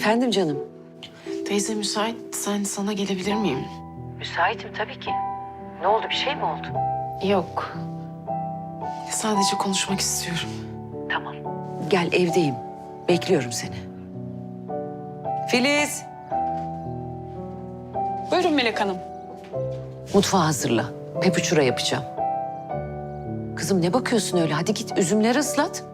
Efendim canım. Teyze müsait. Sen sana gelebilir miyim? Müsaitim tabii ki. Ne oldu bir şey mi oldu? Yok. Sadece konuşmak istiyorum. Tamam. Gel evdeyim. Bekliyorum seni. Filiz. Buyurun Melek Hanım. Mutfağı hazırla. Pepuçura yapacağım. Kızım ne bakıyorsun öyle? Hadi git üzümleri ıslat.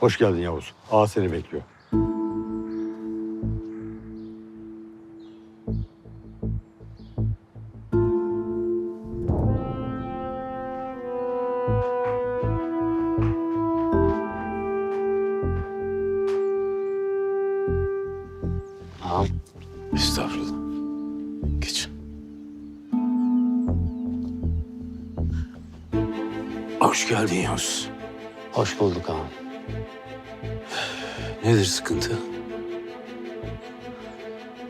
Hoş geldin Yavuz. Ağa seni bekliyor. Ağam. Estağfurullah. Geç. Hoş geldin Yavuz. Hoş bulduk ağam. Nedir sıkıntı?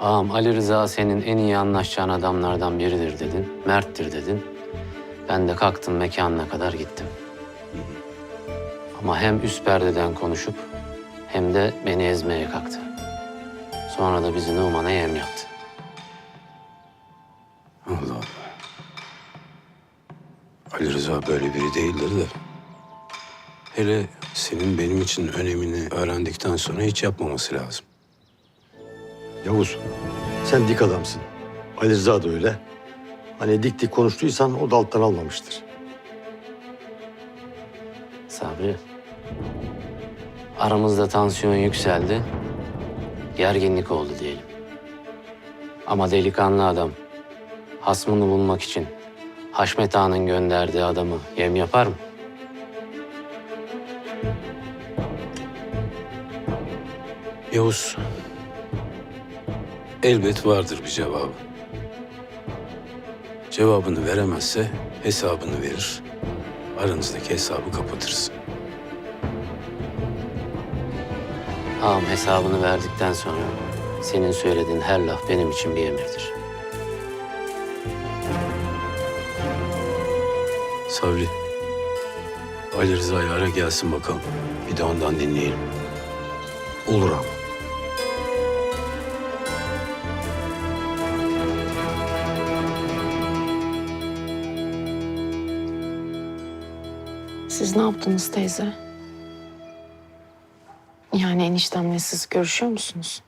Ağam Ali Rıza senin en iyi anlaşacağın adamlardan biridir dedin. Merttir dedin. Ben de kalktım mekanına kadar gittim. Ama hem üst perdeden konuşup hem de beni ezmeye kalktı. Sonra da bizi Numan'a yem yaptı. Allah Allah. Ali Rıza böyle biri değildir de. Hele senin benim için önemini öğrendikten sonra hiç yapmaması lazım. Yavuz, sen dik adamsın. Ali Rıza da öyle. Hani dik dik konuştuysan o da alttan almamıştır. Sabri. Aramızda tansiyon yükseldi. Gerginlik oldu diyelim. Ama delikanlı adam hasmını bulmak için Haşmet Ağa'nın gönderdiği adamı yem yapar mı? Yavuz. Elbet vardır bir cevabı. Cevabını veremezse hesabını verir. Aranızdaki hesabı kapatırız. Ağam hesabını verdikten sonra senin söylediğin her laf benim için bir emirdir. Sabri. Ali Rıza'yı ara gelsin bakalım. Bir de ondan dinleyelim. Olur ama. Siz ne yaptınız teyze? Yani eniştemle siz görüşüyor musunuz?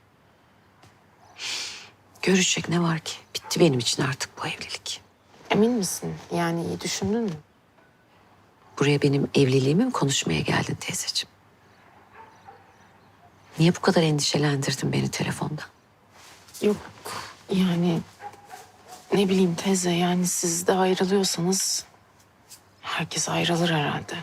Görecek ne var ki? Bitti benim için artık bu evlilik. Emin misin? Yani iyi düşündün mü? Buraya benim evliliğimi mi konuşmaya geldin teyzeciğim? Niye bu kadar endişelendirdin beni telefonda? Yok yani ne bileyim teyze yani siz de ayrılıyorsanız herkes ayrılır herhalde.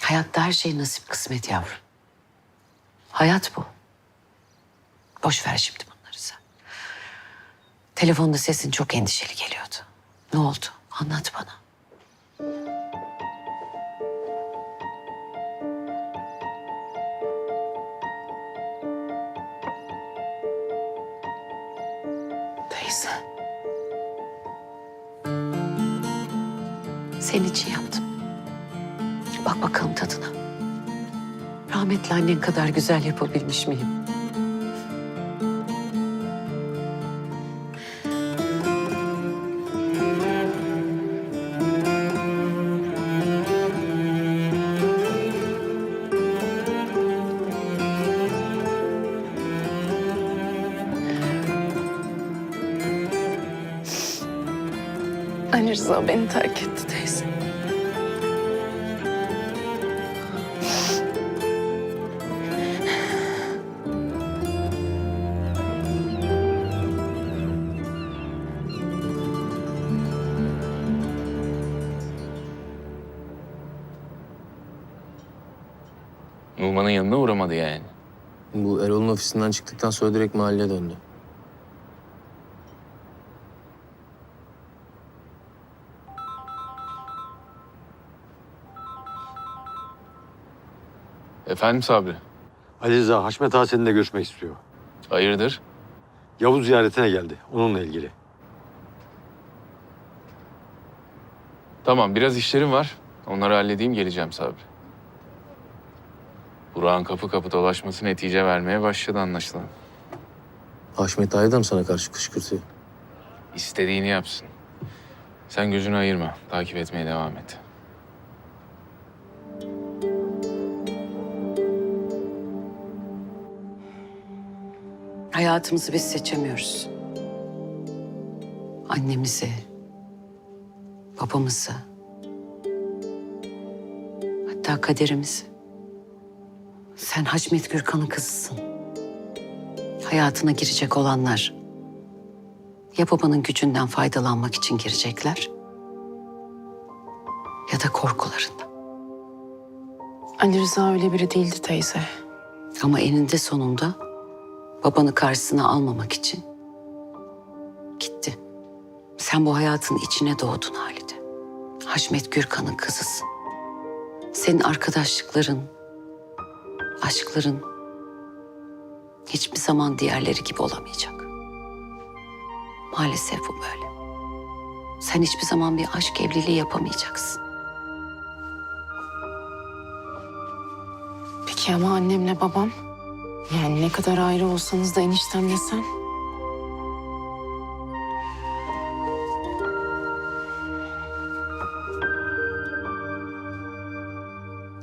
Hayatta her şey nasip kısmet yavrum. Hayat bu. Boş ver şimdi sen. Telefonda sesin çok endişeli geliyordu. Ne oldu? Anlat bana. Teyze. Senin için yaptım. Bak bakalım tadına. Rahmetli annen kadar güzel yapabilmiş miyim? Ali Rıza beni terk etti teyze. Numan'ın yanına uğramadı yani. Bu Erol'un ofisinden çıktıktan sonra direkt mahalleye döndü. Efendim Sabri? Ali Rıza Haşmet Ağa seninle görüşmek istiyor. Hayırdır? Yavuz ziyaretine geldi. Onunla ilgili. Tamam biraz işlerim var. Onları halledeyim geleceğim Sabri. Burak'ın kapı kapı dolaşması netice vermeye başladı anlaşılan. Haşmet Ağa'yı da mı sana karşı kışkırtıyor? İstediğini yapsın. Sen gözünü ayırma. Takip etmeye devam et. Hayatımızı biz seçemiyoruz. Annemizi, babamızı, hatta kaderimizi. Sen Haşmet Gürkan'ın kızısın. Hayatına girecek olanlar ya babanın gücünden faydalanmak için girecekler ya da korkularından. Ali Rıza öyle biri değildi teyze. Ama eninde sonunda babanı karşısına almamak için gitti. Sen bu hayatın içine doğdun Halide. Haşmet Gürkan'ın kızısın. Senin arkadaşlıkların, aşkların hiçbir zaman diğerleri gibi olamayacak. Maalesef bu böyle. Sen hiçbir zaman bir aşk evliliği yapamayacaksın. Peki ama annemle babam? Yani ne kadar ayrı olsanız da eniştemle sen.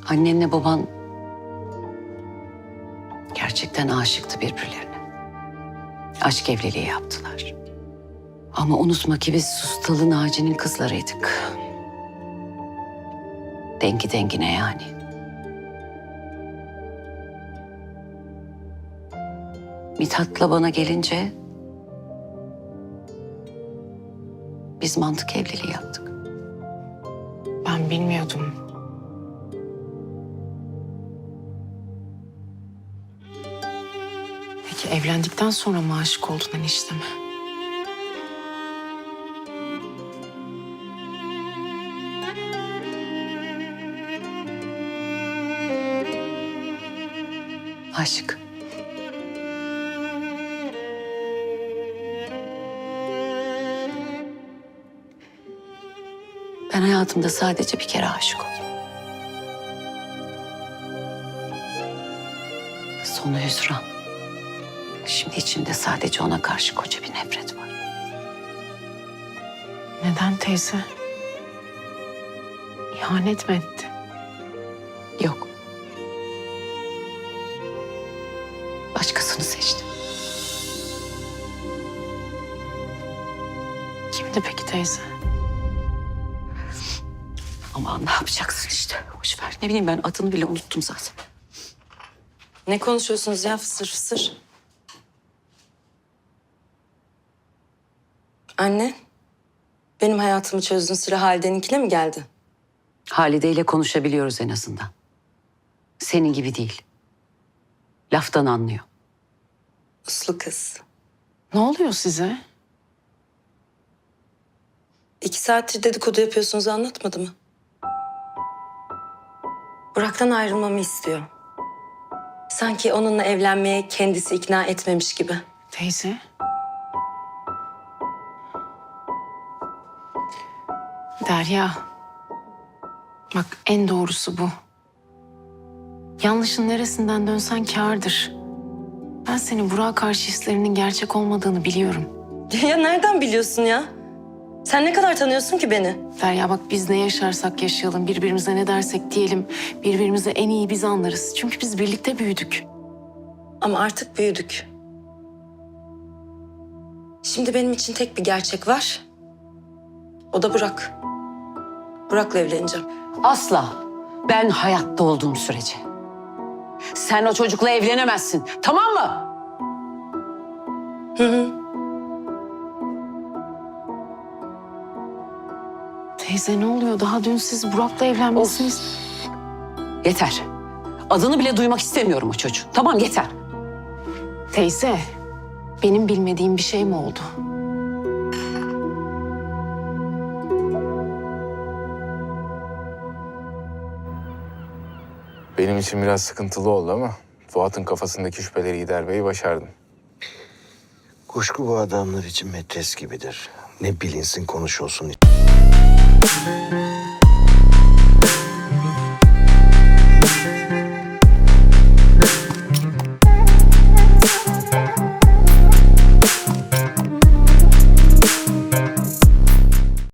Annenle baban gerçekten aşıktı birbirlerine. Aşk evliliği yaptılar. Ama unutma ki biz Sustal'ın ağacının kızlarıydık. Dengi dengine yani. Mithat'la bana gelince biz mantık evliliği yaptık. Ben bilmiyordum. Peki evlendikten sonra mı aşık oldun enişteme? Aşk. Ben hayatımda sadece bir kere aşık oldum. Sonu hüsran. Şimdi içimde sadece ona karşı koca bir nefret var. Neden teyze? İhanet mi etti? Yok. Başkasını seçtim. Kimdi peki teyze? Aman ne yapacaksın işte. Boş ver. Ne bileyim ben adını bile unuttum zaten. Ne konuşuyorsunuz ya fısır fısır? Anne, benim hayatımı çözdün sıra Halide'ninkine mi geldi? Halide ile konuşabiliyoruz en azından. Senin gibi değil. Laftan anlıyor. Uslu kız. Ne oluyor size? İki saattir dedikodu yapıyorsunuz anlatmadı mı? Burak'tan ayrılmamı istiyor. Sanki onunla evlenmeye kendisi ikna etmemiş gibi. Teyze? Derya. Bak en doğrusu bu. Yanlışın neresinden dönsen kârdır. Ben senin Burak'a karşı hislerinin gerçek olmadığını biliyorum. ya nereden biliyorsun ya? Sen ne kadar tanıyorsun ki beni? Derya bak biz ne yaşarsak yaşayalım, birbirimize ne dersek diyelim, birbirimize en iyi biz anlarız. Çünkü biz birlikte büyüdük. Ama artık büyüdük. Şimdi benim için tek bir gerçek var. O da Burak. Burak'la evleneceğim. Asla. Ben hayatta olduğum sürece. Sen o çocukla evlenemezsin. Tamam mı? Hı hı. Teyze ne oluyor? Daha dün siz Burak'la evlenmişsiniz. Yeter. Adını bile duymak istemiyorum o çocuğun. Tamam yeter. Teyze, benim bilmediğim bir şey mi oldu? Benim için biraz sıkıntılı oldu ama Fuat'ın kafasındaki şüpheleri gidermeyi başardım. Kuşku bu adamlar için metres gibidir. Ne bilinsin konuşulsun. Thank you.